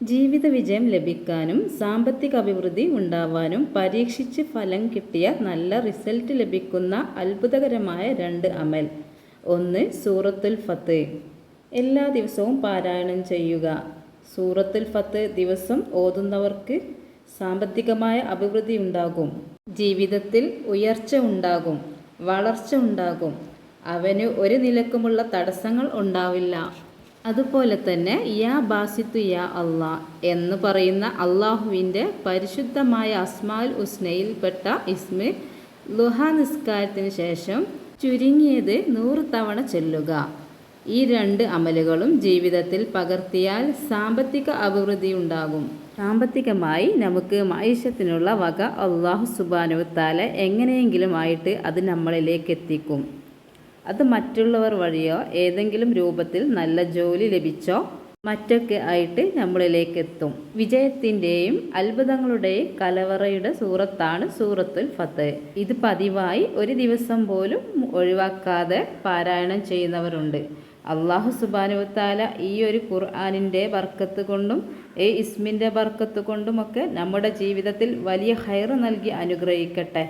ജീവിത വിജയം ലഭിക്കാനും സാമ്പത്തിക അഭിവൃദ്ധി ഉണ്ടാവാനും പരീക്ഷിച്ച് ഫലം കിട്ടിയ നല്ല റിസൾട്ട് ലഭിക്കുന്ന അത്ഭുതകരമായ രണ്ട് അമൽ. ഒന്ന് സൂറത്തുൽ ഫത്ത്. എല്ലാ ദിവസവും പാരായണം ചെയ്യുക. സൂറത്തുൽ ഫത്ത് ദിവസം ഓതുന്നവർക്ക് സാമ്പത്തികമായ അഭിവൃദ്ധി ഉണ്ടാകും. ജീവിതത്തിൽ ഉയർച്ച ഉണ്ടാകും. വളർച്ച ഉണ്ടാകും. അവന് ഒരു നിലക്കുമുള്ള തടസ്സങ്ങൾ ഉണ്ടാവില്ല. അതുപോലെ തന്നെ യാ ബാസിത്തു യാ അള്ളാ എന്ന് പറയുന്ന അള്ളാഹുവിന്റെ പരിശുദ്ധമായ അസ്മാൽ ഉസ്നയിൽപ്പെട്ട ഇസ്മി ലുഹ നിസ്കാരത്തിന് ശേഷം ചുരുങ്ങിയത് നൂറ് തവണ ചെല്ലുക. ഈ രണ്ട് അമലുകളും ജീവിതത്തിൽ പകർത്തിയാൽ സാമ്പത്തിക അഭിവൃദ്ധി ഉണ്ടാകും. സാമ്പത്തികമായി നമുക്ക് മൈഷത്തിനുള്ള വക അള്ളാഹു സുബാനുത്താല എങ്ങനെയെങ്കിലും ആയിട്ട് അത് നമ്മളിലേക്ക് എത്തിക്കും. അത് മറ്റുള്ളവർ വഴിയോ ഏതെങ്കിലും രൂപത്തിൽ നല്ല ജോലി ലഭിച്ചോ മറ്റൊക്കെ ആയിട്ട് നമ്മളിലേക്ക് എത്തും വിജയത്തിന്റെയും അത്ഭുതങ്ങളുടെയും കലവറയുടെ സൂറത്താണ് സൂറത്തുൽ ഫത്ത്. ഇത് പതിവായി ഒരു ദിവസം പോലും ഒഴിവാക്കാതെ പാരായണം ചെയ്യുന്നവരുണ്ട്. അള്ളാഹു സുബാനുവത്താല ഈ ഒരു ഖുർആാനിന്റെ ബർക്കത്ത് കൊണ്ടും ഈ ഇസ്മിന്റെ ബർക്കത്ത് കൊണ്ടുമൊക്കെ നമ്മുടെ ജീവിതത്തിൽ വലിയ ഹൈറ് നൽകി അനുഗ്രഹിക്കട്ടെ.